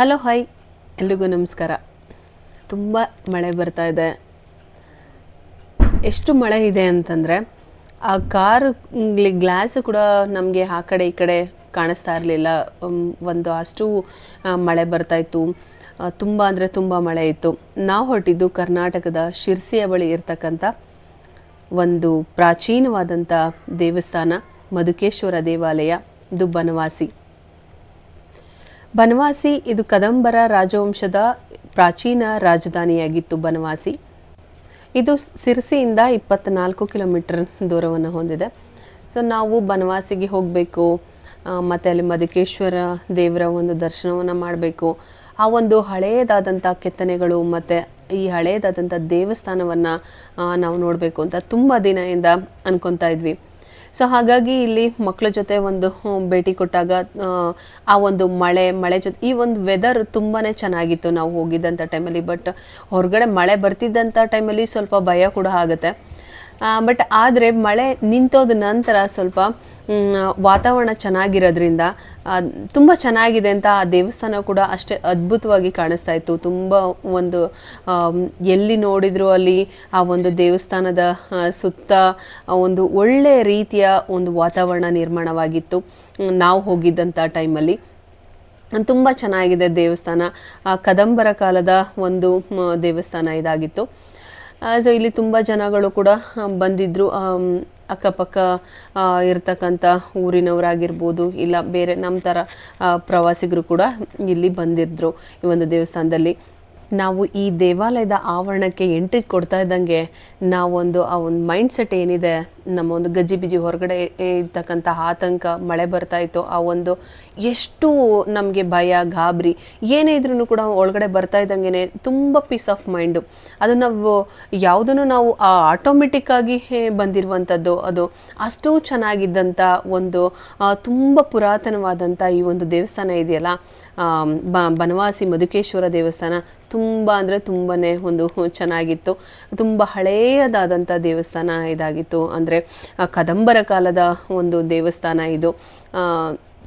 Hello, hi. ಎಲ್ರಿಗೂ ನಮಸ್ಕಾರ. ತುಂಬ ಮಳೆ ಬರ್ತಾ ಇದೆ. ಎಷ್ಟು ಮಳೆ ಇದೆ ಅಂತಂದರೆ, ಆ ಕಾರ್ ಗ್ಲಾಸ್ ಕೂಡ ನಮಗೆ ಆ ಕಡೆ ಈ ಕಡೆ ಕಾಣಿಸ್ತಾ ಇರಲಿಲ್ಲ. ಒಂದು ಅಷ್ಟು ಮಳೆ ಬರ್ತಾ ಇತ್ತು. ತುಂಬ ಅಂದರೆ ತುಂಬ ಮಳೆ ಇತ್ತು. ನಾವು ಹೊರಟಿದ್ದು ಕರ್ನಾಟಕದ ಶಿರ್ಸಿಯ ಬಳಿ ಇರ್ತಕ್ಕಂಥ ಒಂದು ಪ್ರಾಚೀನವಾದಂಥ ದೇವಸ್ಥಾನ, ಮಧುಕೇಶ್ವರ ದೇವಾಲಯ ಇದು ಬನವಾಸಿ, ಇದು ಕದಂಬರ ರಾಜವಂಶದ ಪ್ರಾಚೀನ ರಾಜಧಾನಿಯಾಗಿತ್ತು ಬನವಾಸಿ. ಇದು ಸಿರ್ಸಿಯಿಂದ ಇಪ್ಪತ್ನಾಲ್ಕು ಕಿಲೋಮೀಟರ್ ದೂರವನ್ನು ಹೊಂದಿದೆ. ಸೊ ನಾವು ಬನವಾಸಿಗೆ ಹೋಗಬೇಕು ಮತ್ತು ಅಲ್ಲಿ ಮಧುಕೇಶ್ವರ ದೇವರ ಒಂದು ದರ್ಶನವನ್ನು ಮಾಡಬೇಕು. ಆ ಒಂದು ಹಳೆಯದಾದಂಥ ಕೆತ್ತನೆಗಳು ಮತ್ತು ಈ ಹಳೆಯದಾದಂಥ ದೇವಸ್ಥಾನವನ್ನು ನಾವು ನೋಡಬೇಕು ಅಂತ ತುಂಬ ದಿನದಿಂದ ಅನ್ಕೊತಾ ಇದ್ವಿ. ಸೊ ಹಾಗಾಗಿ ಇಲ್ಲಿ ಮಕ್ಕಳ ಜೊತೆ ಒಂದು ಭೇಟಿ ಕೊಟ್ಟಾಗ, ಆ ಒಂದು ಮಳೆ ಮಳೆ ಜೊತೆ ಈ ಒಂದು ವೆದರ್ ತುಂಬಾ ಚೆನ್ನಾಗಿತ್ತು ನಾವು ಹೋಗಿದ್ದಂಥ ಟೈಮಲ್ಲಿ ಬಟ್ ಹೊರಗಡೆ ಮಳೆ ಬರ್ತಿದ್ದಂಥ ಟೈಮಲ್ಲಿ ಸ್ವಲ್ಪ ಭಯ ಕೂಡ ಆಗುತ್ತೆ. ಬಟ್ ಆದರೆ ಮಳೆ ನಿಂತೋದ ನಂತರ ಸ್ವಲ್ಪ ವಾತಾವರಣ ಚೆನ್ನಾಗಿರೋದ್ರಿಂದ ತುಂಬ ಚೆನ್ನಾಗಿದೆ ಅಂತ ಆ ದೇವಸ್ಥಾನ ಕೂಡ ಅಷ್ಟೇ ಅದ್ಭುತವಾಗಿ ಕಾಣಿಸ್ತಾ ಇತ್ತು. ತುಂಬ ಒಂದು ಎಲ್ಲಿ ನೋಡಿದ್ರು ಅಲ್ಲಿ ಆ ಒಂದು ದೇವಸ್ಥಾನದ ಸುತ್ತ ಒಂದು ಒಳ್ಳೆ ರೀತಿಯ ಒಂದು ವಾತಾವರಣ ನಿರ್ಮಾಣವಾಗಿತ್ತು. ನಾವು ಹೋಗಿದ್ದಂಥ ಟೈಮಲ್ಲಿ. ತುಂಬ ಚೆನ್ನಾಗಿದೆ ದೇವಸ್ಥಾನ. ಕದಂಬರ ಕಾಲದ ಒಂದು ದೇವಸ್ಥಾನ ಇದಾಗಿತ್ತು. ಸೊ ಇಲ್ಲಿ ತುಂಬ ಜನಗಳು ಕೂಡ ಆಮ್, ಅಕ್ಕಪಕ್ಕ ಇರ್ತಕ್ಕಂಥ ಊರಿನವರಾಗಿರ್ಬೋದು ಇಲ್ಲ ಬೇರೆ ನಮ್ಮ ಥರ ಪ್ರವಾಸಿಗರು ಕೂಡ ಇಲ್ಲಿ ಬಂದಿದ್ರು ಈ ಒಂದು ದೇವಸ್ಥಾನದಲ್ಲಿ. ನಾವು ಈ ದೇವಾಲಯದ ಆವರಣಕ್ಕೆ ಎಂಟ್ರಿ ಕೊಡ್ತಾ ಇದ್ದಂಗೆ ನಾವೊಂದು ಆ ಒಂದು ಮೈಂಡ್ ಸೆಟ್ ಏನಿದೆ ನಮ್ಮ ಒಂದು ಗಜ್ಜಿ ಬಿಜಿ ಹೊರಗಡೆ ಇರ್ತಕ್ಕಂಥ ಆತಂಕ ಮಳೆ ಬರ್ತಾ ಇತ್ತು ಆ ಒಂದು ಎಷ್ಟು ನಮಗೆ ಭಯ ಗಾಬರಿ ಏನೇ ಇದ್ರೂ ಕೂಡ ಒಳಗಡೆ ಬರ್ತಾ ಇದ್ದಂಗೆ ತುಂಬ ಪೀಸ್ ಆಫ್ ಮೈಂಡು ಅದು ನಾವು ಯಾವುದನ್ನು ನಾವು ಆಟೋಮೆಟಿಕ್ ಆಗಿ ಬಂದಿರುವಂಥದ್ದು ಅದು ಅಷ್ಟು ಚೆನ್ನಾಗಿದ್ದಂಥ ಒಂದು ಆ, ತುಂಬ ಪುರಾತನವಾದಂಥ ಈ ಒಂದು ದೇವಸ್ಥಾನ ಇದೆಯಲ್ಲ ಬನವಾಸಿ ಮಧುಕೇಶ್ವರ ದೇವಸ್ಥಾನ ತುಂಬ ಅಂದರೆ ತುಂಬಾ ಒಂದು ಚೆನ್ನಾಗಿತ್ತು. ತುಂಬ ಹಳೆಯದಾದಂಥ ದೇವಸ್ಥಾನ ಇದಾಗಿತ್ತು. ಅಂದರೆ ಕದಂಬರ ಕಾಲದ ಒಂದು ದೇವಸ್ಥಾನ ಇದು.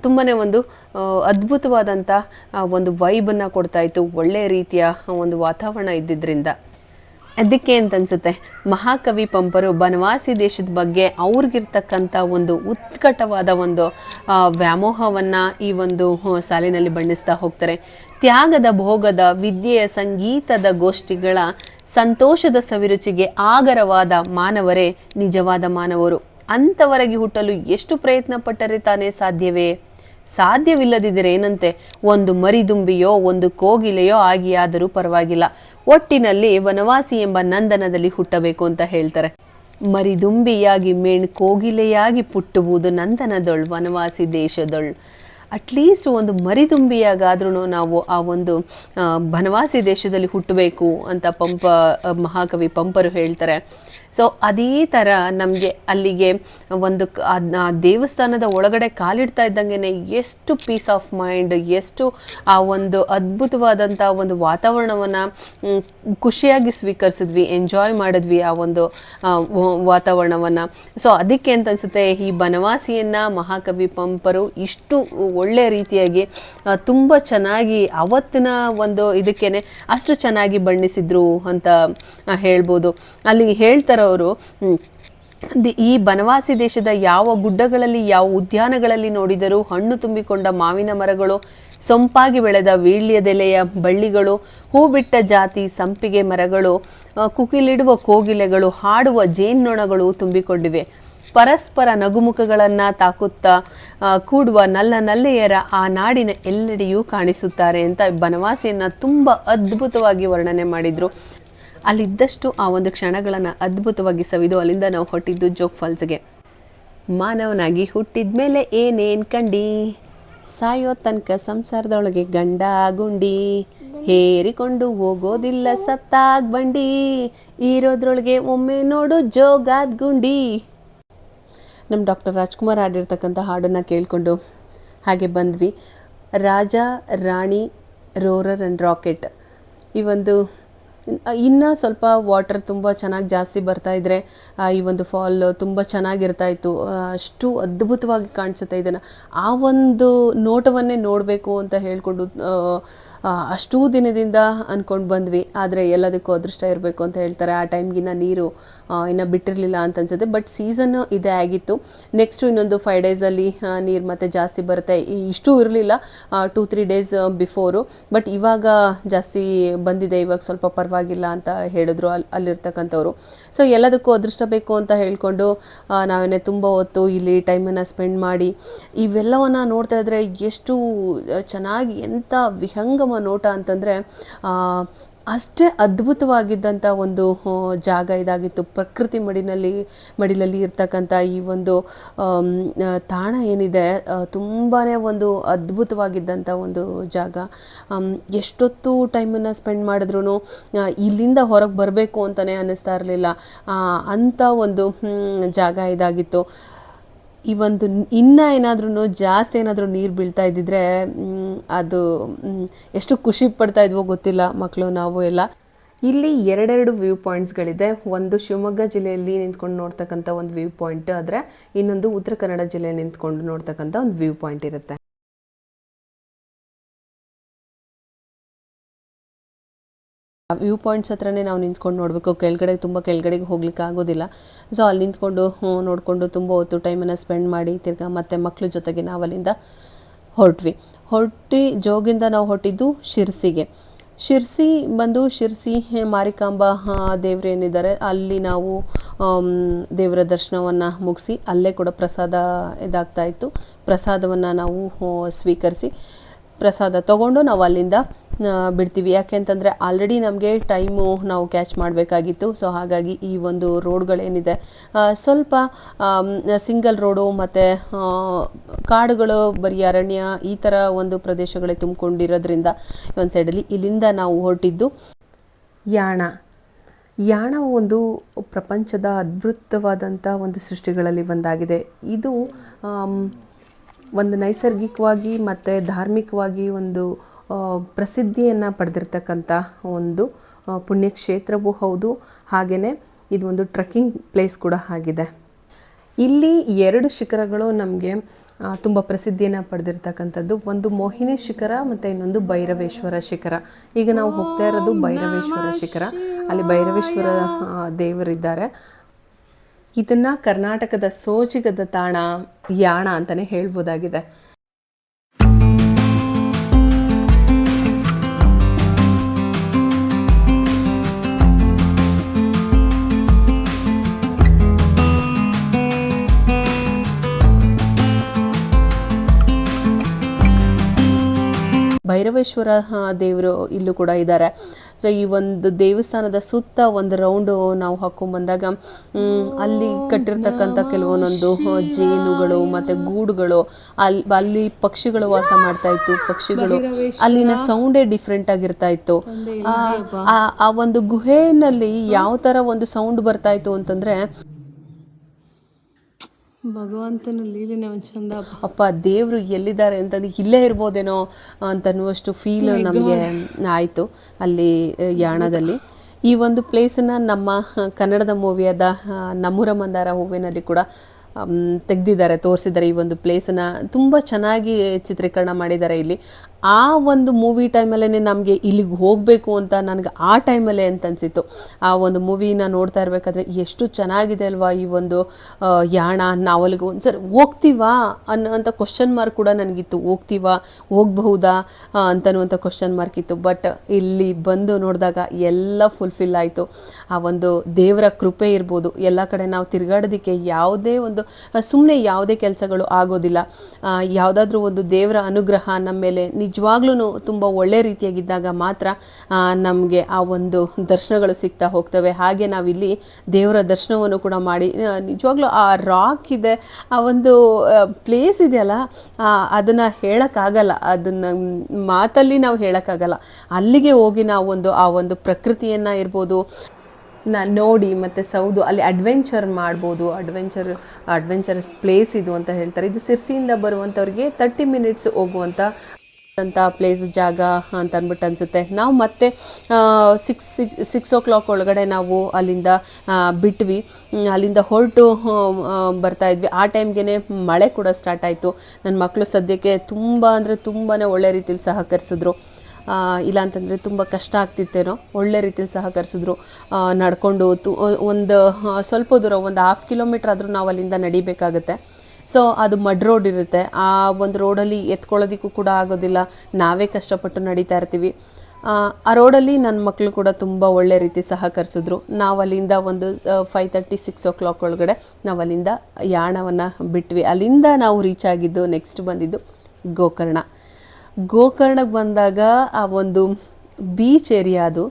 ತುಂಬಾ ಒಂದು ಅದ್ಭುತವಾದಂಥ ಒಂದು ವೈಬನ್ನು ಕೊಡ್ತಾ ಇತ್ತು. ಒಳ್ಳೆಯ ರೀತಿಯ ಒಂದು ವಾತಾವರಣ ಇದ್ದಿದ್ದರಿಂದ ಅದಕ್ಕೆ ಅಂತ ಅನ್ಸುತ್ತೆ ಮಹಾಕವಿ ಪಂಪರು ಬನವಾಸಿ ದೇಶದ ಬಗ್ಗೆ ಅವ್ರಿಗಿರ್ತಕ್ಕಂಥ ಒಂದು ಉತ್ಕಟವಾದ ಒಂದು ವ್ಯಾಮೋಹವನ್ನು ಈ ಒಂದು ಸಾಲಿನಲ್ಲಿ ಬಣ್ಣಿಸ್ತಾ ಹೋಗ್ತಾರೆ. ತ್ಯಾಗದ, ಭೋಗದ, ವಿದ್ಯೆಯ, ಸಂಗೀತದ ಗೋಷ್ಠಿಗಳ ಸಂತೋಷದ ಸವಿರುಚಿಗೆ ಆಗರವಾದ ಮಾನವರೇ ನಿಜವಾದ ಮಾನವರು. ಅಂಥವರೆಗೆ ಹುಟ್ಟಲು ಎಷ್ಟು ಪ್ರಯತ್ನ ಪಟ್ಟರೆ ತಾನೇ ಸಾಧ್ಯವೇ? ಸಾಧ್ಯವಿಲ್ಲದಿದ್ದರೆ ಏನಂತೆ? ಒಂದು ಮರಿದುಂಬಿಯೋ, ಒಂದು ಕೋಗಿಲೆಯೋ ಆಗಿಯಾದರೂ ಪರವಾಗಿಲ್ಲ. ಒಟ್ಟಿನಲ್ಲಿ ವನವಾಸಿ ಎಂಬ ನಂದನದಲ್ಲಿ ಹುಟ್ಟಬೇಕು ಅಂತ ಹೇಳ್ತಾರೆ. ಮರಿದುಂಬಿಯಾಗಿ ಮೇಣ್ ಕೋಗಿಲೆಯಾಗಿ ಪುಟ್ಟುವುದು ನಂದನದೊಳ್, ವನವಾಸಿ ದೇಶದೊಳ್. ಅಟ್ಲೀಸ್ಟ್ ಒಂದು ಮರಿದುಂಬಿಯಾಗಾದ್ರೂ ನಾವು ಆ ಒಂದು ಬನವಾಸಿ ದೇಶದಲ್ಲಿ ಹುಟ್ಟಬೇಕು ಅಂತ ಪಂಪ, ಮಹಾಕವಿ ಪಂಪರು ಹೇಳ್ತಾರೆ. ಸೊ ಅದೇ ಥರ ನಮಗೆ ಅಲ್ಲಿಗೆ ಒಂದು ದೇವಸ್ಥಾನದ ಒಳಗಡೆ ಕಾಲಿಡ್ತಾ ಇದ್ದಂಗೆ ಎಷ್ಟು ಪೀಸ್ ಆಫ್ ಮೈಂಡ್ ಎಷ್ಟು ಆ ಒಂದು ಅದ್ಭುತವಾದಂಥ ಒಂದು ವಾತಾವರಣವನ್ನು ಖುಷಿಯಾಗಿ ಸ್ವೀಕರಿಸಿದ್ವಿ ಎಂಜಾಯ್ ಮಾಡಿದ್ವಿ ಆ ಒಂದು ವಾತಾವರಣವನ್ನ. ಸೊ ಅದಕ್ಕೆ ಅಂತ ಅನ್ಸುತ್ತೆ, ಈ ಬನವಾಸಿಯನ್ನ ಮಹಾಕವಿ ಪಂಪರು ಇಷ್ಟು ಒಳ್ಳೆಯ ರೀತಿಯಾಗಿ ತುಂಬಾ ಚೆನ್ನಾಗಿ ಅವತ್ತಿನ ಒಂದು ಇದಕ್ಕೇನೆ ಅಷ್ಟು ಚೆನ್ನಾಗಿ ಬಣ್ಣಿಸಿದ್ರು ಅಂತ ಹೇಳ್ಬೋದು. ಅಲ್ಲಿ ಹೇಳ್ತಾರೆ ಅವರು ಈ ಬನವಾಸಿ ದೇಶದ ಯಾವ ಗುಡ್ಡಗಳಲ್ಲಿ, ಯಾವ ಉದ್ಯಾನಗಳಲ್ಲಿ ನೋಡಿದರೂ ಹಣ್ಣು ತುಂಬಿಕೊಂಡ ಮಾವಿನ ಮರಗಳು, ಸೊಂಪಾಗಿ ಬೆಳೆದ ವೀಳ್ಯದೆಲೆಯ ಬಳ್ಳಿಗಳು ಹೂ ಬಿಟ್ಟ ಜಾತಿ ಸಂಪಿಗೆ ಮರಗಳು ಕುಕಿಲಿಡುವ ಕೋಗಿಲೆಗಳು, ಹಾಡುವ ಜೇನ್ನೊಣಗಳು ತುಂಬಿಕೊಂಡಿವೆ. ಪರಸ್ಪರ ನಗುಮುಖಗಳನ್ನು ತಾಕುತ್ತಾ ಕೂಡುವ ನಲ್ಲ ನಲ್ಲೆಯರ ಆ ನಾಡಿನ ಎಲ್ಲೆಡೆಯೂ ಕಾಣಿಸುತ್ತಾರೆ ಅಂತ ಬನವಾಸಿಯನ್ನು ತುಂಬ ಅದ್ಭುತವಾಗಿ ವರ್ಣನೆ ಮಾಡಿದರು. ಅಲ್ಲಿದ್ದಷ್ಟು ಆ ಒಂದು ಕ್ಷಣಗಳನ್ನು ಅದ್ಭುತವಾಗಿ ಸವಿದು ಅಲ್ಲಿಂದ ನಾವು ಹೊಟ್ಟಿದ್ದು ಜೋಗ್ ಫಾಲ್ಸ್ಗೆ. ಮಾನವನಾಗಿ ಹುಟ್ಟಿದ ಮೇಲೆ ಏನೇನು ಕಂಡಿ? ಸಾಯೋ ತನಕ ಸಂಸಾರದೊಳಗೆ ಗಂಡ ಗುಂಡಿ, ಹೇರಿಕೊಂಡು ಹೋಗೋದಿಲ್ಲ ಸತ್ತಾಗ್ ಬಂಡಿ, ಇರೋದ್ರೊಳಗೆ ಒಮ್ಮೆ ನೋಡು ಜೋಗಾದ್ ಗುಂಡಿ. ನಮ್ಮ ಡಾಕ್ಟರ್ ರಾಜ್ಕುಮಾರ್ ಹಾಡಿರ್ತಕ್ಕಂಥ ಹಾಡನ್ನು ಕೇಳಿಕೊಂಡು ಹಾಗೆ ಬಂದ್ವಿ. Raja, Rani, Roarer and Rocket. ಈ ಒಂದು ಇನ್ನು ಸ್ವಲ್ಪ ವಾಟರ್ ತುಂಬ ಚೆನ್ನಾಗಿ ಜಾಸ್ತಿ ಬರ್ತಾ ಇದ್ರೆ ಈ ಒಂದು ಫಾಲ್ ತುಂಬ ಚೆನ್ನಾಗಿರ್ತಾ ಇತ್ತು. ಅಷ್ಟು ಅದ್ಭುತವಾಗಿ ಕಾಣಿಸುತ್ತೆ ಇದನ್ನು. ಆ ಒಂದು ನೋಟವನ್ನೇ ನೋಡಬೇಕು ಅಂತ ಹೇಳ್ಕೊಂಡು ಅಷ್ಟೂ ದಿನದಿಂದ ಅಂದ್ಕೊಂಡು ಬಂದ್ವಿ. ಆದರೆ ಎಲ್ಲದಕ್ಕೂ ಅದೃಷ್ಟ ಇರಬೇಕು ಅಂತ ಹೇಳ್ತಾರೆ. ಆ ಟೈಮ್ಗಿನ ನೀರು ಇನ್ನು ಬಿಟ್ಟಿರಲಿಲ್ಲ ಅಂತ ಅನ್ಸುತ್ತೆ. ಬಟ್ ಸೀಸನ್ ಇದೇ ಆಗಿತ್ತು. ನೆಕ್ಸ್ಟು ಇನ್ನೊಂದು ಫೈವ್ ಡೇಸಲ್ಲಿ ನೀರು ಮತ್ತೆ ಜಾಸ್ತಿ ಬರುತ್ತೆ. ಇಷ್ಟು ಇರಲಿಲ್ಲ two three days before but ಇವಾಗ ಜಾಸ್ತಿ ಬಂದಿದೆ. ಇವಾಗ ಸ್ವಲ್ಪ ಪರವಾಗಿಲ್ಲ ಅಂತ ಹೇಳಿದ್ರು ಅಲ್ಲಿ ಅಲ್ಲಿರ್ತಕ್ಕಂಥವ್ರು. ಸೊ ಎಲ್ಲದಕ್ಕೂ ಅದೃಷ್ಟ ಬೇಕು ಅಂತ ಹೇಳಿಕೊಂಡು ನಾವೇನೆ ತುಂಬ ಹೊತ್ತು ಇಲ್ಲಿ ಟೈಮನ್ನು ಸ್ಪೆಂಡ್ ಮಾಡಿ, ಇವೆಲ್ಲವನ್ನು ನೋಡ್ತಾ ಇದ್ದರೆ ಎಷ್ಟು ಚೆನ್ನಾಗಿ ಎಂಥ ವಿಹಂಗಮ ನೋಟ ಅಂತಂದರೆ ಅಷ್ಟೇ ಅದ್ಭುತವಾಗಿದ್ದಂಥ ಒಂದು ಜಾಗ ಇದಾಗಿತ್ತು. ಪ್ರಕೃತಿ ಮಡಿನಲ್ಲಿ, ಮಡಿಲಲ್ಲಿ ಇರ್ತಕ್ಕಂಥ ಈ ಒಂದು ತಾಣ ಏನಿದೆ ತುಂಬಾ ಒಂದು ಅದ್ಭುತವಾಗಿದ್ದಂಥ ಒಂದು ಜಾಗ. ಎಷ್ಟೊತ್ತು ಟೈಮನ್ನು ಸ್ಪೆಂಡ್ ಮಾಡಿದ್ರು ಇಲ್ಲಿಂದ ಹೊರಗೆ ಬರಬೇಕು ಅಂತಲೇ ಅನ್ನಿಸ್ತಾ ಇರಲಿಲ್ಲ. ಅಂಥ ಒಂದು ಜಾಗ ಇದಾಗಿತ್ತು. ಈ ಒಂದು, ಇನ್ನೂ ಏನಾದ್ರೂ ಜಾಸ್ತಿ ಏನಾದರೂ ನೀರು ಬೀಳ್ತಾ ಇದ್ದಿದ್ರೆ ಅದು ಎಷ್ಟು ಖುಷಿ ಪಡ್ತಾ ಇದ್ವೋ ಗೊತ್ತಿಲ್ಲ ಮಕ್ಕಳು ನಾವು ಎಲ್ಲ. ಇಲ್ಲಿ ಎರಡೆರಡು ವ್ಯೂ ಪಾಯಿಂಟ್ಸ್ಗಳಿದೆ ಒಂದು ಶಿವಮೊಗ್ಗ ಜಿಲ್ಲೆಯಲ್ಲಿ ನಿಂತ್ಕೊಂಡು ನೋಡ್ತಕ್ಕಂಥ ಒಂದು ವ್ಯೂ ಪಾಯಿಂಟ್ ಆದರೆ ಇನ್ನೊಂದು ಉತ್ತರ ಕನ್ನಡ ಜಿಲ್ಲೆಯಲ್ಲಿ ನಿಂತ್ಕೊಂಡು ನೋಡ್ತಕ್ಕಂಥ ಒಂದು ವ್ಯೂ ಪಾಯಿಂಟ್ ಇರುತ್ತೆ. ವ್ಯೂ ಪಾಯಿಂಟ್ಸ್ ಹತ್ರನೇ ನಾವು ನಿಂತ್ಕೊಂಡು ನೋಡಬೇಕು. ಕೆಳಗಡೆ, ತುಂಬ ಕೆಳಗಡೆಗೆ ಹೋಗ್ಲಿಕ್ಕೆ ಆಗೋದಿಲ್ಲ. ಸೊ ಅಲ್ಲಿ ನಿಂತ್ಕೊಂಡು ನೋಡಿಕೊಂಡು ತುಂಬ ಹೊತ್ತು ಟೈಮನ್ನು ಸ್ಪೆಂಡ್ ಮಾಡಿ ತಿರ್ಗಾ ಮತ್ತೆ ಮಕ್ಕಳ ಜೊತೆಗೆ ನಾವು ಅಲ್ಲಿಂದ ಹೊರಟ್ವಿ. ಹೊರಟಿ ಜೋಗಿಂದ ನಾವು ಹೊಟ್ಟಿದ್ದು ಶಿರ್ಸಿಗೆ. ಶಿರ್ಸಿ ಬಂದು ಶಿರ್ಸಿ ಮಾರಿಕಾಂಬಾ ಆ, ದೇವ್ರು ಏನಿದ್ದಾರೆ ಅಲ್ಲಿ ನಾವು ದೇವರ ದರ್ಶನವನ್ನು ಮುಗಿಸಿ ಅಲ್ಲೇ ಕೂಡ ಪ್ರಸಾದ ಇದಾಗ್ತಾ ಇತ್ತು. ಪ್ರಸಾದವನ್ನು ನಾವು ಸ್ವೀಕರಿಸಿ ಪ್ರಸಾದ ತಗೊಂಡು ನಾವು ಅಲ್ಲಿಂದ ಬಿಡ್ತೀವಿ. ಯಾಕೆ ಅಂತಂದರೆ ಆಲ್ರೆಡಿ ನಮಗೆ ಟೈಮು ನಾವು ಕ್ಯಾಚ್ ಮಾಡಬೇಕಾಗಿತ್ತು. ಸೊ ಹಾಗಾಗಿ ಈ ಒಂದು ರೋಡ್ಗಳೇನಿದೆ ಸ್ವಲ್ಪ ಸಿಂಗಲ್ ರೋಡು ಮತ್ತು ಕಾಡುಗಳು, ಬರೀ ಅರಣ್ಯ ಈ ಥರ ಒಂದು ಪ್ರದೇಶಗಳೇ ತುಂಬಿಕೊಂಡಿರೋದ್ರಿಂದ ಒಂದು ಸೈಡಲ್ಲಿ ಇಲ್ಲಿಂದ ನಾವು ಹೊರಟಿದ್ದು. ಯಾಣ. ಯಾಣ ಒಂದು ಪ್ರಪಂಚದ ಅದ್ಭುತವಾದಂಥ ಒಂದು ಸೃಷ್ಟಿಗಳಲ್ಲಿ ಒಂದಾಗಿದೆ. ಇದು ಒಂದು ನೈಸರ್ಗಿಕವಾಗಿ ಮತ್ತು ಧಾರ್ಮಿಕವಾಗಿ ಒಂದು ಪ್ರಸಿದ್ಧಿಯನ್ನು ಪಡೆದಿರ್ತಕ್ಕಂಥ ಒಂದು ಪುಣ್ಯಕ್ಷೇತ್ರವೂ ಹೌದು. ಹಾಗೆಯೇ ಇದು ಒಂದು ಟ್ರೆಕ್ಕಿಂಗ್ ಪ್ಲೇಸ್ ಕೂಡ ಆಗಿದೆ. ಇಲ್ಲಿ ಎರಡು ಶಿಖರಗಳು ನಮಗೆ ತುಂಬ ಪ್ರಸಿದ್ಧಿಯನ್ನು ಪಡೆದಿರ್ತಕ್ಕಂಥದ್ದು. ಒಂದು ಮೋಹಿನಿ ಶಿಖರ ಮತ್ತು ಇನ್ನೊಂದು ಭೈರವೇಶ್ವರ ಶಿಖರ. ಈಗ ನಾವು ಹೋಗ್ತಾ ಇರೋದು ಭೈರವೇಶ್ವರ ಶಿಖರ. ಅಲ್ಲಿ ಭೈರವೇಶ್ವರ ದೇವರಿದ್ದಾರೆ. ಇದನ್ನು ಕರ್ನಾಟಕದ ಸೋಜಿಗದ ತಾಣ, ಯಾಣ ಅಂತಲೇ ಹೇಳ್ಬೋದಾಗಿದೆ. ಭೈರವೇಶ್ವರ ದೇವರು ಇಲ್ಲೂ ಕೂಡ ಇದ್ದಾರೆ ಸೊ ಈ ಒಂದು ದೇವಸ್ಥಾನದ ಸುತ್ತ ಒಂದು ರೌಂಡು ನಾವು ಹಾಕೊಂಡ್ಬಂದಾಗ ಬಂದಾಗ ಅಲ್ಲಿ ಕಟ್ಟಿರ್ತಕ್ಕಂಥ ಕೆಲವೊಂದೊಂದು ಜೇನುಗಳು ಮತ್ತು ಗೂಡುಗಳು ಅಲ್ಲಿ ಅಲ್ಲಿ ಪಕ್ಷಿಗಳು ವಾಸ ಮಾಡ್ತಾ ಇತ್ತು ಪಕ್ಷಿಗಳು ಅಲ್ಲಿನ ಸೌಂಡೇ ಡಿಫ್ರೆಂಟ್ ಆಗಿರ್ತಾ ಇತ್ತು. ಆ ಒಂದು ಗುಹೆನಲ್ಲಿ ಯಾವ ತರ ಒಂದು ಸೌಂಡ್ ಬರ್ತಾ ಇತ್ತು ಅಂತಂದರೆ ಭಗವಂತನ ಲೀಲೆನೇ ಒಂದು ಚಂದ. ಅಪ್ಪ ದೇವರು ಎಲ್ಲಿದ್ದಾರೆ ಅಂತಂದು ಇಲ್ಲೇ ಇರ್ಬೋದೇನೋ ಅಂತನ್ನುವಷ್ಟು ಫೀಲ್ ನಮಗೆ ಆಯಿತು ಅಲ್ಲಿ ಯಾಣದಲ್ಲಿ. ಈ ಒಂದು ಪ್ಲೇಸನ್ನ ನಮ್ಮ ಕನ್ನಡದ ಮೂವಿಯಾದ ನಮ್ಮೂರ ಮಂದಾರ ಹೂವಿನಲ್ಲಿ ಕೂಡ ತೆಗೆದಿದ್ದಾರೆ ತೋರಿಸಿದ್ದಾರೆ ಈ ಒಂದು ಪ್ಲೇಸನ್ನು ತುಂಬ ಚೆನ್ನಾಗಿ ಚಿತ್ರೀಕರಣ ಮಾಡಿದ್ದಾರೆ ಇಲ್ಲಿ. ಆ ಒಂದು ಮೂವಿ ಟೈಮಲ್ಲೇ ನಮಗೆ ಇಲ್ಲಿಗೆ ಹೋಗಬೇಕು ಅಂತ ನನಗೆ ಆ ಟೈಮಲ್ಲೇ ಅಂತ ಅನಿಸಿತ್ತು. ಆ ಒಂದು ಮೂವಿನ ನೋಡ್ತಾ ಇರಬೇಕಾದ್ರೆ ಎಷ್ಟು ಚೆನ್ನಾಗಿದೆ ಅಲ್ವಾ ಈ ಒಂದು ಯಾಣ ನಾವಲ್ಲಿಗೆ ಒಂದು ಒಂದ್ಸರಿ ಹೋಗ್ತೀವಾ ಅನ್ನೋಂಥ ಕ್ವಶನ್ ಮಾರ್ಕ್ ಕೂಡ ನನಗಿತ್ತು. ಹೋಗ್ತೀವಾ? ಹೋಗಬಹುದಾ? ಅಂತನ್ನುವಂಥ ಕ್ವಶನ್ ಮಾರ್ಕ್ ಇತ್ತು. ಬಟ್ ಇಲ್ಲಿ ಬಂದು ನೋಡಿದಾಗ ಎಲ್ಲ ಫುಲ್ಫಿಲ್ ಆಯಿತು. ಆ ಒಂದು ದೇವರ ಕೃಪೆ ಇರ್ಬೋದು. ಎಲ್ಲ ಕಡೆ ನಾವು ತಿರುಗಾಡೋದಕ್ಕೆ ಯಾವುದೇ ಒಂದು ಸುಮ್ಮನೆ ಯಾವುದೇ ಕೆಲಸಗಳು ಆಗೋದಿಲ್ಲ. ಯಾವುದಾದ್ರೂ ಒಂದು ದೇವರ ಅನುಗ್ರಹ ನಮ್ಮ ಮೇಲೆ ನಿಜವಾಗ್ಲೂ ತುಂಬ ಒಳ್ಳೆ ರೀತಿಯಾಗಿದ್ದಾಗ ಮಾತ್ರ ನಮಗೆ ಆ ಒಂದು ದರ್ಶನಗಳು ಸಿಗ್ತಾ ಹೋಗ್ತವೆ. ಹಾಗೆ ನಾವಿಲ್ಲಿ ದೇವರ ದರ್ಶನವನ್ನು ಕೂಡ ಮಾಡಿ ನಿಜವಾಗ್ಲೂ ಆ ರಾಕ್ ಇದೆ, ಆ ಒಂದು ಪ್ಲೇಸ್ ಇದೆಯಲ್ಲ ಅದನ್ನು ಹೇಳೋಕ್ಕಾಗಲ್ಲ. ಅದನ್ನು ಮಾತಲ್ಲಿ ನಾವು ಹೇಳೋಕ್ಕಾಗಲ್ಲ. ಅಲ್ಲಿಗೆ ಹೋಗಿ ನಾವು ಒಂದು, ಆ ಒಂದು ಪ್ರಕೃತಿಯನ್ನು ಇರ್ಬೋದು, ನ, ನೋಡಿ ಮತ್ತು ಸೌದು, ಅಲ್ಲಿ ಅಡ್ವೆಂಚರ್ ಮಾಡ್ಬೋದು. ಅಡ್ವೆಂಚರ್ ಅಡ್ವೆಂಚರಸ್ ಪ್ಲೇಸ್ ಇದು ಅಂತ ಹೇಳ್ತಾರೆ. ಇದು ಸಿರ್ಸಿಯಿಂದ ಬರುವಂಥವ್ರಿಗೆ ತರ್ಟಿ ಮಿನಿಟ್ಸ್ ಹೋಗುವಂಥ ಅಂತ ಪ್ಲೇಸ್ ಜಾಗ ಅಂತ ಅಂದ್ಬಿಟ್ಟು ಅನಿಸುತ್ತೆ. ನಾವು ಮತ್ತೆ ಸಿಕ್ಸ್ ಸಿಕ್ಸ್ ಓ ಕ್ಲಾಕ್ ಒಳಗಡೆ ನಾವು ಅಲ್ಲಿಂದ ಬಿಟ್ವಿ. ಅಲ್ಲಿಂದ ಹೊರಟು ಬರ್ತಾ ಇದ್ವಿ. ಆ ಟೈಮ್ಗೆ ಮಳೆ ಕೂಡ ಸ್ಟಾರ್ಟ್ ಆಯಿತು. ನನ್ನ ಮಕ್ಕಳು ಸದ್ಯಕ್ಕೆ ತುಂಬ ಅಂದರೆ ತುಂಬಾ ಒಳ್ಳೆ ರೀತಿಯಲ್ಲಿ ಸಹಕರಿಸಿದ್ರು. ಇಲ್ಲ ಅಂತಂದರೆ ತುಂಬ ಕಷ್ಟ ಆಗ್ತಿತ್ತೇನೋ, ಒಳ್ಳೆ ರೀತಿಯಲ್ಲಿ ಸಹಕರಿಸಿದ್ರು. ನಡ್ಕೊಂಡು ತು, ಒಂದು ಸ್ವಲ್ಪ ದೂರ, ಒಂದು ಹಾಫ್ ಕಿಲೋಮೀಟ್ರ್ ಆದರೂ ನಾವು ಅಲ್ಲಿಂದ ನಡಿಬೇಕಾಗತ್ತೆ. ಸೊ ಅದು ಮಡ್ ರೋಡ್ ಇರುತ್ತೆ. ಆ ಒಂದು ರೋಡಲ್ಲಿ ಎತ್ಕೊಳ್ಳೋದಕ್ಕೂ ಕೂಡ ಆಗೋದಿಲ್ಲ. ನಾವೇ ಕಷ್ಟಪಟ್ಟು ನಡೀತಾ ಇರ್ತೀವಿ. ಆ, ರೋಡಲ್ಲಿ ನನ್ನ ಮಕ್ಕಳು ಕೂಡ ತುಂಬ ಒಳ್ಳೆ ರೀತಿ ಸಹಕರಿಸಿದ್ರು. ನಾವು ಅಲ್ಲಿಂದ ಒಂದು five thirty six o'clock ಒಳಗಡೆ ನಾವು ಅಲ್ಲಿಂದ ಯಾಣವನ್ನು ಬಿಟ್ವಿ. ಅಲ್ಲಿಂದ ನಾವು ರೀಚ್ ಆಗಿದ್ದು ನೆಕ್ಸ್ಟ್ ಬಂದಿದ್ದು ಗೋಕರ್ಣ. ಗೋಕರ್ಣಕ್ಕೆ ಬಂದಾಗ ಆ ಒಂದು ಬೀಚ್ ಏರಿಯಾ ಅದು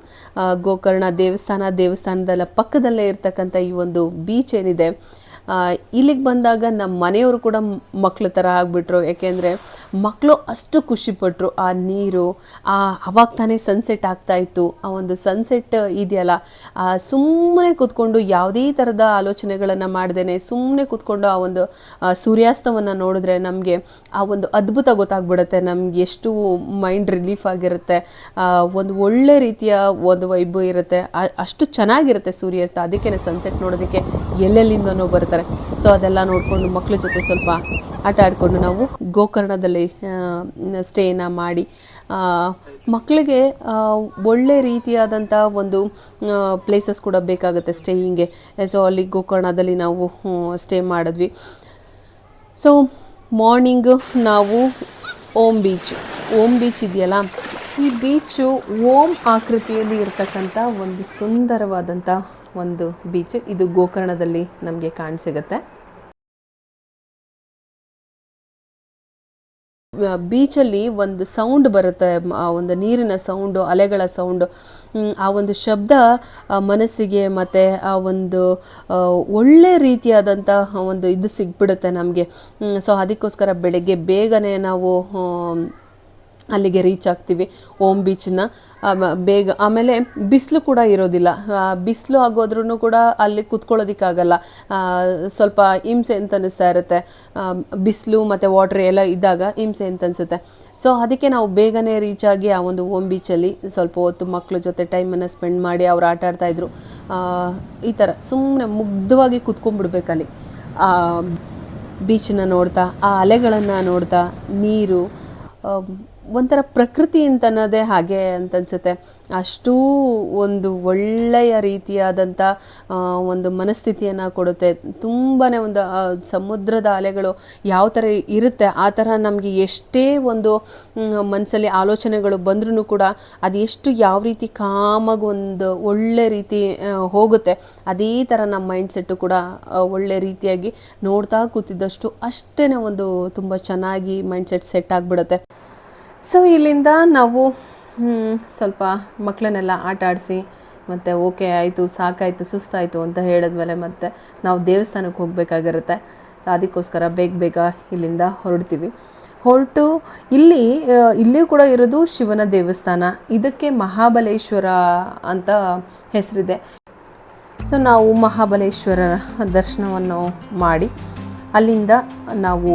ಗೋಕರ್ಣ ದೇವಸ್ಥಾನ ದೇವಸ್ಥಾನದಲ್ಲ ಪಕ್ಕದಲ್ಲೇ ಇರ್ತಕ್ಕಂಥ ಈ ಒಂದು ಬೀಚ್ ಏನಿದೆ ಇಲ್ಲಿಗೆ ಬಂದಾಗ ನಮ್ಮ ಮನೆಯವರು ಕೂಡ ಮಕ್ಳ ಥರ ಆಗಿಬಿಟ್ರು. ಯಾಕೆಂದರೆ ಮಕ್ಕಳು ಅಷ್ಟು ಖುಷಿಪಟ್ಟರು ಆ ನೀರು, ಆ ಅವಾಗ ತಾನೇ ಸನ್ಸೆಟ್ ಆಗ್ತಾ ಇತ್ತು. ಆ ಒಂದು ಸನ್ಸೆಟ್ ಇದೆಯಲ್ಲ ಸುಮ್ಮನೆ ಕೂತ್ಕೊಂಡು ಯಾವುದೇ ಥರದ ಆಲೋಚನೆಗಳನ್ನು ಮಾಡ್ದೇನೆ ಸುಮ್ಮನೆ ಕೂತ್ಕೊಂಡು ಆ ಒಂದು ಸೂರ್ಯಾಸ್ತವನ್ನು ನೋಡಿದ್ರೆ ನಮಗೆ ಆ ಒಂದು ಅದ್ಭುತ ಗೊತ್ತಾಗ್ಬಿಡುತ್ತೆ. ನಮ್ಗೆ ಎಷ್ಟು ಮೈಂಡ್ ರಿಲೀಫ್ ಆಗಿರುತ್ತೆ. ಒಂದು ಒಳ್ಳೆ ರೀತಿಯ ಒಂದು ವೈಬ್ ಇರುತ್ತೆ. ಅಷ್ಟು ಚೆನ್ನಾಗಿರುತ್ತೆ ಸೂರ್ಯಾಸ್ತ. ಅದಕ್ಕೆ ಸನ್ಸೆಟ್ ನೋಡೋದಕ್ಕೆ ಎಲ್ಲೆಲ್ಲಿಂದನೋ ಬರ್ತಾರೆ. ಸೊ ಅದೆಲ್ಲ ನೋಡಿಕೊಂಡು ಮಕ್ಕಳ ಜೊತೆ ಸ್ವಲ್ಪ ಆಟ ಆಡಿಕೊಂಡು ನಾವು ಗೋಕರ್ಣದಲ್ಲಿ ಸ್ಟೇನ ಮಾಡಿ. ಮಕ್ಕಳಿಗೆ ಒಳ್ಳೆ ರೀತಿಯಾದಂಥ ಒಂದು ಪ್ಲೇಸಸ್ ಕೂಡ ಬೇಕಾಗುತ್ತೆ ಸ್ಟೇಯಿಂಗ್ಗೆ ಸೊ ಅಲ್ಲಿ ಗೋಕರ್ಣದಲ್ಲಿ ನಾವು ಸ್ಟೇ ಮಾಡಿದ್ವಿ. ಸೊ ಮಾರ್ನಿಂಗ್ ನಾವು ಓಮ್ ಬೀಚ್ ಓಮ್ ಬೀಚ್ ಇದೆಯಲ್ಲ? ಈ ಬೀಚು ಓಮ್ ಆಕೃತಿಯಲ್ಲಿ ಇರತಕ್ಕಂಥ ಒಂದು ಸುಂದರವಾದಂಥ ಒಂದು ಬೀಚ್ ಇದು ಗೋಕರ್ಣದಲ್ಲಿ ನಮಗೆ ಕಾಣಸಿಗತ್ತೆ. ಬೀಚಲ್ಲಿ ಒಂದು ಸೌಂಡ್ ಬರುತ್ತೆ ಆ ಒಂದು ನೀರಿನ ಸೌಂಡು, ಅಲೆಗಳ ಸೌಂಡು. ಆ ಒಂದು ಶಬ್ದ ಮನಸ್ಸಿಗೆ ಮತ್ತು ಆ ಒಂದು ಒಳ್ಳೆ ರೀತಿಯಾದಂಥ ಒಂದು ಇದು ಸಿಗ್ಬಿಡುತ್ತೆ ನಮಗೆ. ಸೊ ಅದಕ್ಕೋಸ್ಕರ ಬೆಳಗ್ಗೆ ಬೇಗನೆ ನಾವು ಅಲ್ಲಿಗೆ ರೀಚ್ ಆಗ್ತೀವಿ. ಓಮ್ ಬೀಚನ್ನ ಬೇಗ, ಆಮೇಲೆ ಬಿಸಿಲು ಕೂಡ ಇರೋದಿಲ್ಲ. ಬಿಸಿಲು ಆಗೋದ್ರೂ ಕೂಡ ಅಲ್ಲಿ ಕುತ್ಕೊಳ್ಳೋದಕ್ಕಾಗಲ್ಲ. ಸ್ವಲ್ಪ ಹಿಂಸೆ ಅಂತ ಅನಿಸ್ತಾ ಇರುತ್ತೆ. ಬಿಸಿಲು ಮತ್ತು ವಾಟ್ರ್ ಎಲ್ಲ ಇದ್ದಾಗ ಹಿಂಸೆ ಅಂತ ಅನಿಸುತ್ತೆ. ಸೊ ಅದಕ್ಕೆ ನಾವು ಬೇಗನೆ ರೀಚ್ ಆಗಿ ಆ ಒಂದು ಓಮ್ ಬೀಚಲ್ಲಿ ಸ್ವಲ್ಪ ಹೊತ್ತು ಮಕ್ಕಳ ಜೊತೆ ಟೈಮನ್ನು ಸ್ಪೆಂಡ್ ಮಾಡಿ ಅವ್ರು ಆಟ ಆಡ್ತಾಯಿದ್ರು ಈ ಥರ ಸುಮ್ಮನೆ ಮುಗ್ಧವಾಗಿ ಕುತ್ಕೊಂಡ್ಬಿಡ್ಬೇಕಲ್ಲಿ ಬೀಚನ್ನ ನೋಡ್ತಾ, ಆ ಅಲೆಗಳನ್ನು ನೋಡ್ತಾ, ನೀರು ಒಂಥರ ಪ್ರಕೃತಿ ಅಂತ ಅನ್ನೋದೇ ಹಾಗೆ ಅಂತ ಅನ್ಸುತ್ತೆ ಅಷ್ಟೂ ಒಂದು ಒಳ್ಳೆಯ ರೀತಿಯಾದಂಥ ಒಂದು ಮನಸ್ಥಿತಿಯನ್ನು ಕೊಡುತ್ತೆ. ತುಂಬಾ ಒಂದು ಸಮುದ್ರದ ಅಲೆಗಳು ಯಾವ ಥರ ಇರುತ್ತೆ, ಆ ಥರ ನಮಗೆ ಎಷ್ಟೇ ಒಂದು ಮನಸ್ಸಲ್ಲಿ ಆಲೋಚನೆಗಳು ಬಂದ್ರೂ ಕೂಡ ಅದು ಎಷ್ಟು ಯಾವ ರೀತಿ ಕಾಮಾಗಿ ಒಂದು ಒಳ್ಳೆ ರೀತಿ ಹೋಗುತ್ತೆ, ಅದೇ ಥರ ನಮ್ಮ ಮೈಂಡ್ ಸೆಟ್ಟು ಕೂಡ ಒಳ್ಳೆ ರೀತಿಯಾಗಿ ನೋಡ್ತಾ ಕೂತಿದ್ದಷ್ಟು ಅಷ್ಟೇ ಒಂದು ತುಂಬ ಚೆನ್ನಾಗಿ ಮೈಂಡ್ ಸೆಟ್ ಸೆಟ್ ಆಗಿಬಿಡುತ್ತೆ. ಸೊ ಇಲ್ಲಿಂದ ನಾವು ಸ್ವಲ್ಪ ಮಕ್ಕಳನ್ನೆಲ್ಲ ಆಟ ಆಡಿಸಿ, ಮತ್ತು ಓಕೆ ಆಯಿತು, ಸಾಕಾಯಿತು, ಸುಸ್ತಾಯಿತು ಅಂತ ಹೇಳಿದ್ಮೇಲೆ ಮತ್ತೆ ನಾವು ದೇವಸ್ಥಾನಕ್ಕೆ ಹೋಗಬೇಕಾಗಿರುತ್ತೆ. ಅದಕ್ಕೋಸ್ಕರ ಬೇಗ ಬೇಗ ಇಲ್ಲಿಂದ ಹೊರಡ್ತೀವಿ. ಹೊರಟು ಇಲ್ಲಿ ಇಲ್ಲಿಯೂ ಕೂಡ ಇರೋದು ಶಿವನ ದೇವಸ್ಥಾನ. ಇದಕ್ಕೆ ಮಹಾಬಲೇಶ್ವರ ಅಂತ ಹೆಸರಿದೆ. ಸೊ ನಾವು ಮಹಾಬಲೇಶ್ವರ ದರ್ಶನವನ್ನು ಮಾಡಿ, ಅಲ್ಲಿಂದ ನಾವು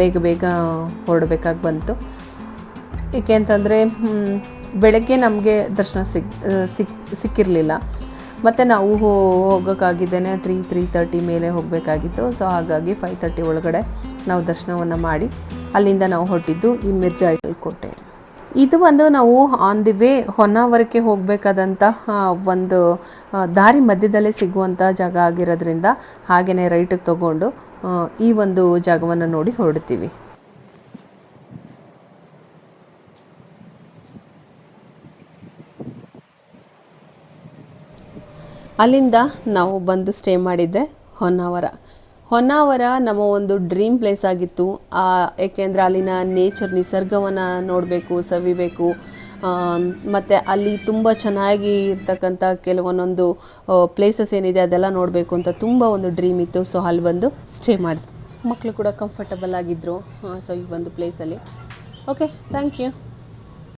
ಬೇಗ ಬೇಗ ಹೊರಡಬೇಕಾಗಿ ಬಂತು. ಏಕೆ ಅಂತಂದರೆ ಬೆಳಗ್ಗೆ ನಮಗೆ ದರ್ಶನ ಸಿಕ್ ಸಿಕ್ ಸಿಕ್ಕಿರಲಿಲ್ಲ. ಮತ್ತು ನಾವು ಹೋಗೋಕ್ಕಾಗಿದ್ದೇನೆ ತ್ರೀ ತ್ರೀ ತರ್ಟಿ ಮೇಲೆ ಹೋಗಬೇಕಾಗಿತ್ತು. ಸೊ ಹಾಗಾಗಿ ಫೈವ್ ತರ್ಟಿ ಒಳಗಡೆ ನಾವು ದರ್ಶನವನ್ನು ಮಾಡಿ ಅಲ್ಲಿಂದ ನಾವು ಹೊರಟಿದ್ದು ಈ ಮಿರ್ಜಾ ಕೋಟೆ. ಇದು ಒಂದು ನಾವು ಆನ್ ದಿ ವೇ ಹೊನ್ನಾವರಕ್ಕೆ ಹೋಗಬೇಕಾದಂತಹ ಒಂದು ದಾರಿ ಮಧ್ಯದಲ್ಲೇ ಸಿಗುವಂಥ ಜಾಗ ಆಗಿರೋದ್ರಿಂದ ಹಾಗೆಯೇ ರೈಟಿಗೆ ತಗೊಂಡು ಈ ಒಂದು ಜಾಗವನ್ನು ನೋಡಿ ಹೊರಡ್ತೀವಿ. ಅಲ್ಲಿಂದ ನಾವು ಬಂದು ಸ್ಟೇ ಮಾಡಿದ್ದೆ ಹೊನ್ನಾವರ. ಹೊನ್ನಾವರ ನಮ್ಮ ಒಂದು ಡ್ರೀಮ್ ಪ್ಲೇಸ್ ಆಗಿತ್ತು. ಏಕೆಂದರೆ ಅಲ್ಲಿನ ನೇಚರ್ ನಿಸರ್ಗವನ್ನು ನೋಡಬೇಕು, ಸವಿಬೇಕು. ಮತ್ತು ಅಲ್ಲಿ ತುಂಬ ಚೆನ್ನಾಗಿ ಇರ್ತಕ್ಕಂಥ ಕೆಲವೊಂದೊಂದು ಪ್ಲೇಸಸ್ ಏನಿದೆ ಅದೆಲ್ಲ ನೋಡಬೇಕು ಅಂತ ತುಂಬ ಒಂದು ಡ್ರೀಮ್ ಇತ್ತು. ಸೊ ಅಲ್ಲಿ ಬಂದು ಸ್ಟೇ ಮಾಡಿದ್ವಿ. ಮಕ್ಕಳು ಕೂಡ ಕಂಫರ್ಟಬಲ್ ಆಗಿದ್ದರು ಸೊ ಈ ಒಂದು ಪ್ಲೇಸಲ್ಲಿ ಓಕೆ ಥ್ಯಾಂಕ್ ಯು